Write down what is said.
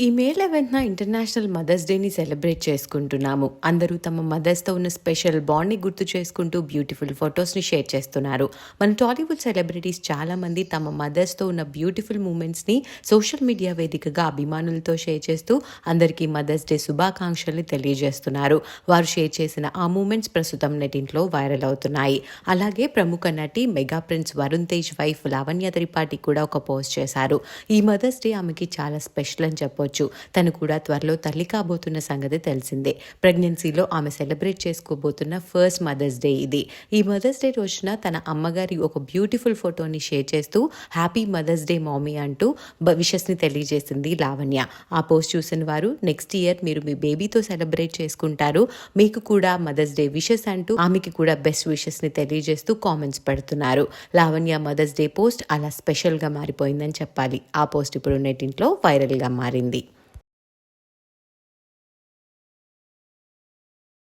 ఈ మే లెవెన్త్న international mother's డేని సెలబ్రేట్ చేసుకుంటున్నాము. అందరూ తమ మదర్స్తో ఉన్న స్పెషల్ బాండ్ని గుర్తు చేసుకుంటూ బ్యూటిఫుల్ ఫొటోస్ని షేర్ చేస్తున్నారు. మన టాలీవుడ్ సెలబ్రిటీస్ చాలామంది తమ మదర్స్తో ఉన్న బ్యూటిఫుల్ మూమెంట్స్ని సోషల్ మీడియా వేదికగా అభిమానులతో షేర్ చేస్తూ అందరికీ మదర్స్ డే శుభాకాంక్షల్ని తెలియజేస్తున్నారు. వారు షేర్ చేసిన ఆ మూమెంట్స్ ప్రస్తుతం నెటింట్లో వైరల్ అవుతున్నాయి. అలాగే ప్రముఖ నటి mega prince Varun Tej wife Lavanya Tripathi కూడా ఒక పోస్ట్ చేశారు. ఈ మదర్స్ డే ఆమెకి చాలా స్పెషల్ అని చెప్పొచ్చు. తను కూడా త్వరలో తల్లి కాబోతున్న సంగతి తెలిసిందే. ప్రెగ్నెన్సీలో ఆమె సెలబ్రేట్ చేసుకోబోతున్న ఫస్ట్ మదర్స్ డే ఇది. ఈ మదర్స్ డే రోజున తన అమ్మగారి ఒక బ్యూటిఫుల్ ఫోటోని షేర్ చేస్తూ హ్యాపీ మదర్స్ డే మామీ అంటూ విషెస్ని తెలియజేసింది లావణ్య. ఆ పోస్ట్ చూసిన వారు నెక్స్ట్ ఇయర్ మీరు మీ బేబీతో సెలబ్రేట్ చేసుకుంటారు. మీకు కూడా మదర్స్ డే విషెస్ అంటూ ఆమెకి కూడా బెస్ట్ విషెస్ని తెలియజేస్తూ కామెంట్స్ పెడుతున్నారు. లావణ్య మదర్స్ డే పోస్ట్ అలా స్పెషల్గా మారిపోయిందని చెప్పాలి. ఆ పోస్ట్ ఇప్పుడు నెట్టింట్లో వైరల్గా మారింది.